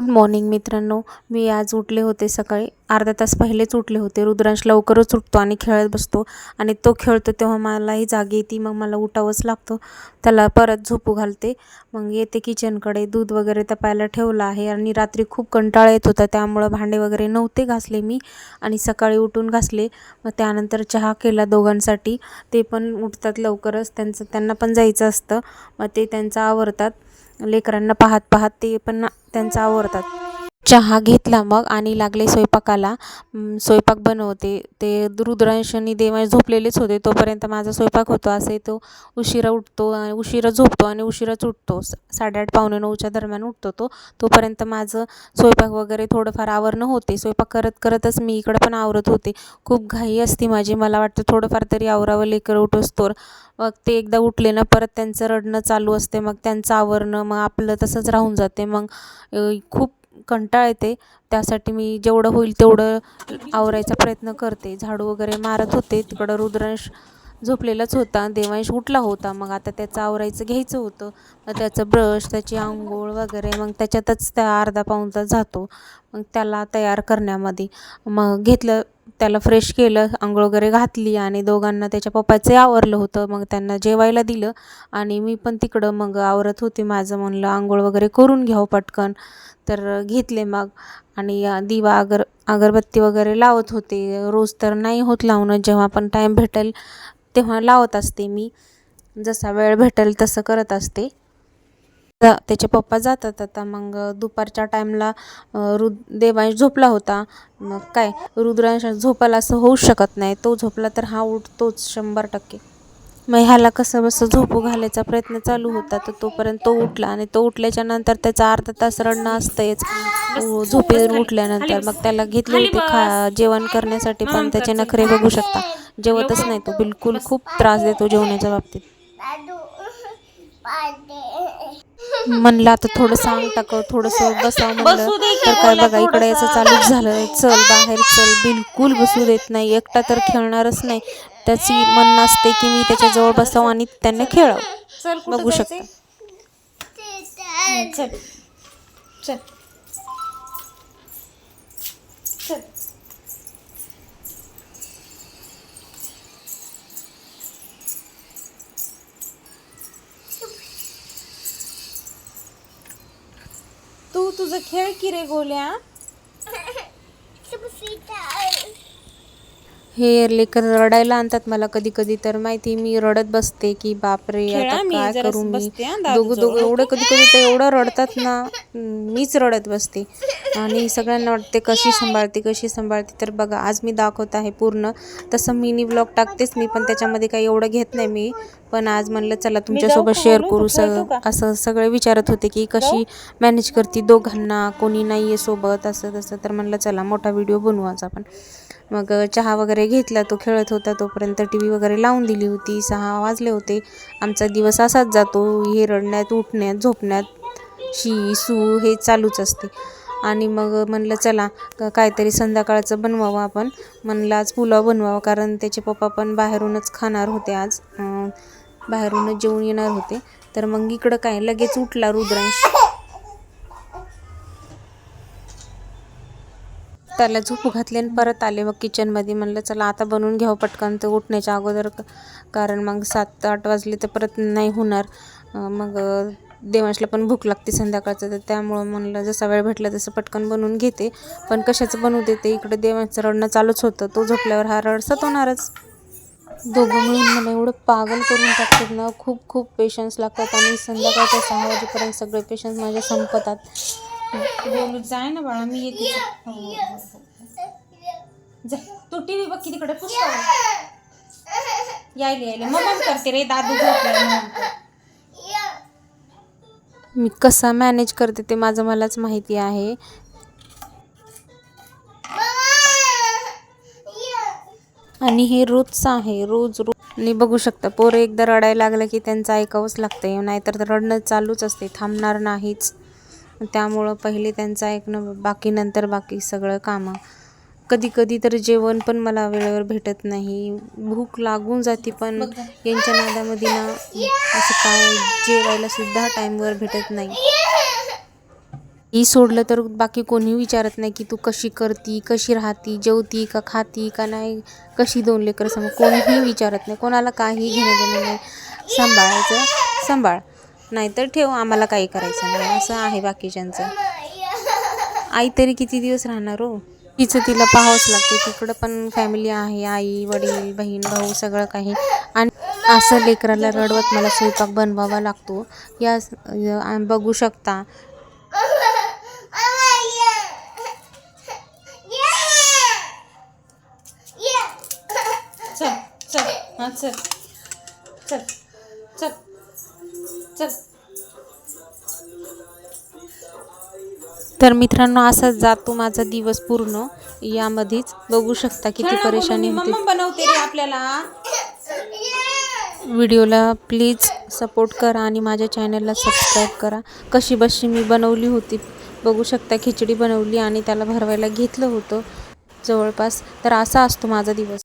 Morning मित्रांनो मी आज उठले होते सकाळी. अर्धा तास पहिलेच उठले होते. रुद्रांश लवकरच उठतो आणि खेळत बसतो आणि तो खेळतो तेव्हा मलाही जाग येते. मग मला उठावंच लागतं. त्याला परत झोपू घालते. मग येते किचनकडे. दूध वगैरे तपायला ठेवलं आहे आणि रात्री खूप कंटाळा येत होता. त्यामुळं भांडे वगैरे नव्हते घासले मी आणि सकाळी उठून घासले. मग त्यानंतर चहा केला दोघांसाठी. ते पण उठतात लवकरच. त्यांचं त्यांना पण जायचं असतं. मग ते त्यांचं आवरतात. लेकरांना पाहत पाहत ते पण त्यांचं आवरतात. चहा घेतला मग आणि लागले स्वयंपाकाला. स्वयंपाक बनवते. ते रुद्रांश आणि देवांश झोपलेलेच होते. तोपर्यंत माझा स्वयंपाक होतो. असे तो उशिरा उठतो आणि उशिरा झोपतो आणि उशिराच उठतो. साडेआठ पावणे नऊच्या दरम्यान उठतो तो. तोपर्यंत माझं स्वयंपाक वगैरे थोडंफार आवरणं होते. स्वयंपाक करत करतच मी इकडं पण आवरत होते. खूप घाई असते माझी. मला वाटतं थोडंफार तरी आवरावं लेकर उठोस्तोवर. मग ते एकदा उठले ना परत त्यांचं रडणं चालू असते. मग त्यांचं आवरणं मग आपलं तसंच राहून जाते. मग खूप कंटाळा येते. त्यासाठी मी जेवढं होईल तेवढं आवरायचा प्रयत्न करते. झाडू वगैरे मारत होते. तिकडं रुद्रांश झोपलेलाच होता. देवांश उठला होता. मग आता त्याचं आवरायचं घ्यायचं होतं. मग त्याचं ब्रश त्याची आंघोळ वगैरे मग त्याच्यातच त्या अर्धा पाऊण तास जातो. मग त्याला तयार करण्यामध्ये. मग घेतलं त्याला फ्रेश केलं आंघोळ वगैरे घातली आणि दोघांना त्याच्या पप्पाचे आवरलं होतं. मग त्यांना जेवायला दिलं आणि मी पण तिकडं मग आवरत होते. माझं म्हणलं आंघोळ वगैरे करून घ्यावं पटकन. तर घेतले मग. आणि दिवा अगर अगरबत्ती वगैरे लावत होते. रोज तर नाही होत लावणं. जेव्हा पण टाईम भेटेल तेव्हा लावत असते मी. जसा वेळ भेटेल तसं करत असते. जा- त्याचे पप्पा जातात आता. मग दुपारच्या टाईमला रुद देवांश झोपला होता. मग काय रुद्रांश झोपायला असं होऊ शकत नाही. तो झोपला तर हा उठतोच शंभर टक्के. मग ह्याला कसं बसं झोपू घालायचा प्रयत्न चालू होता. तर तोपर्यंत तो उठला आणि तो उठल्याच्या नंतर त्याचा अर्धा तास रडणं असतंच उ- झोपेतून उठल्यानंतर मग त्याला घेतले होते खा जेवण करण्यासाठी पण त्याचे नखरे बघू शकता. जेवतच नाही तो. बिलकुल खूप त्रास देतो जेवणाच्या बाबतीत. म्हणलं आता थोडं सांग टाकव थोडंसं बसावं म्हणलं. तर काय बघा इकडे याचं चालूच झालं. चल बाहेर चल बिलकुल बसू देत नाही. एकटा तर खेळणारच नाही. त्याची म्हणणं असते की मी त्याच्याजवळ बसावं आणि त्यांना खेळावं. बघू शकता. चल. चल. चल. तू तुझं खेळ की रे गोल्या? हे लेकर रडायला आणतात मला कधी कधी तर माहिती मी रडत बसते की बापरे आता काय करू मी. दोघं दोघं एवढं कधी कधी तर एवढं रडतात ना मीच रडत बसते. आणि सगळ्यांना वाटते कशी सांभाळते कशी सांभाळते तर बघा आज मी दाखवत आहे पूर्ण. तसं मिनी ब्लॉग टाकतेच मी पण त्याच्यामध्ये काही एवढं घेत नाही मी. पण आज म्हणलं चला तुमच्यासोबत शेअर? करू तू खेळतो का? स असं सगळे विचारत होते की कशी मॅनेज करते दोघांना कोणी नाही आहे सोबत असं तसं तर म्हणलं चला मोठा व्हिडिओ बनवू आज आपण. मग चहा वगैरे घेतला तो खेळत होता तोपर्यंत टी व्ही वगैरे लावून दिली होती. सहा वाजले होते. आमचा दिवस असाच जातो हे रडण्यात उठण्यात झोपण्यात. शी सू हे चालूच असते. आणि मग म्हणलं चला काहीतरी संध्याकाळचं बनवावं आपण. म्हणलं आज पुलाव बनवावं कारण त्याचे पप्पा पण बाहेरूनच खाणार होते आज. बाहेरूनच जेवून येणार होते. तर मग इकडं काय लगेच उठला रुद्रांश. त्याला झोपू घातले आणि परत आले मग किचनमध्ये म्हणलं चला आता बनवून घ्यावं पटकन. तर उठण्याच्या अगोदर कारण मग सात आठ वाजले तर परत नाही होणार. मग देवांशला पण भूक लागते संध्याकाळचं. तर त्यामुळं म्हणलं जसा वेळ भेटला तसं पटकन बनवून घेते. पण कशाचं बनवू देते? इकडे देवांचं रडणं चालूच होतं. तो झोपल्यावर हा रडसत होणारच दोघं मिळून मला एवढं पागल करून टाकतात ना. खूप खूप पेशन्स लागतात आणि संध्याकाळच्या सहा वाजेपर्यंत सगळे पेशन्स माझे संपतात. बोलू जाय ना बाळा मी येते. हो, हो, हो, हो. जा तू टीव्ही बघ की तिकडे पुष्पा यायले यायले. मम्मा करते रे दादू झोपला म्हणून. कर. मी कसा मॅनेज करते ते माझं मलाच माहिती आहे. आणि हे रोजचं आहे रोज रोज. आणि बघू शकता पोरं एकदा रडायला लागलं की त्यांचं ऐकावंच लागतं नाहीतर तर रडणं चालूच असते थांबणार नाहीच. त्यामुळं पहिले त्यांचं ऐकणं बाकी नंतर बाकी सगळं कामं. कधी कधी तर जेवण पण मला वेळेवर भेटत नाही. भूक लागून जाते पण यांच्या नादामध्ये ना असं काय जेवायला सुद्धा टाईमवर भेटत नाही. ही सोडलं तर बाकी कोणी विचारत नाही की तू कशी करती कशी राहती जेवती का खाती का नाही कशी दोन लेकरं सांभाळ. कोणीही विचारत नाही. कोणाला काही घेणं देणं नाही. सांभाळायचं सांभाळ. नाहीतर ठेव आम्हाला काही करायचं नाही. असं आहे बाकीच्यांचं. आई तरी किती दिवस राहणार हो? तिचं तिला पाहावंच लागते. तिकडं पण फॅमिली आहे आई वडील बहीण भाऊ सगळं काही. आणि असं लेकराला रडवत मला स्वयंपाक बनवावा लागतो. या बघू शकता. चल चल. हा चल चल. चल. चल. तर मित्रांनो असाच जातो माझा दिवस पूर्ण. यामध्येच बघू शकता किती परेशानी होते. बनवते रे आपल्याला. व्हिडिओला प्लीज सपोर्ट करा आणि माझ्या चॅनलला सबस्क्राईब करा. कशी बशी मी बनवली होती बघू शकता. खिचडी बनवली आणि त्याला भरवायला घेतलं होतं जवळपास. तर असा असतो माझा दिवस.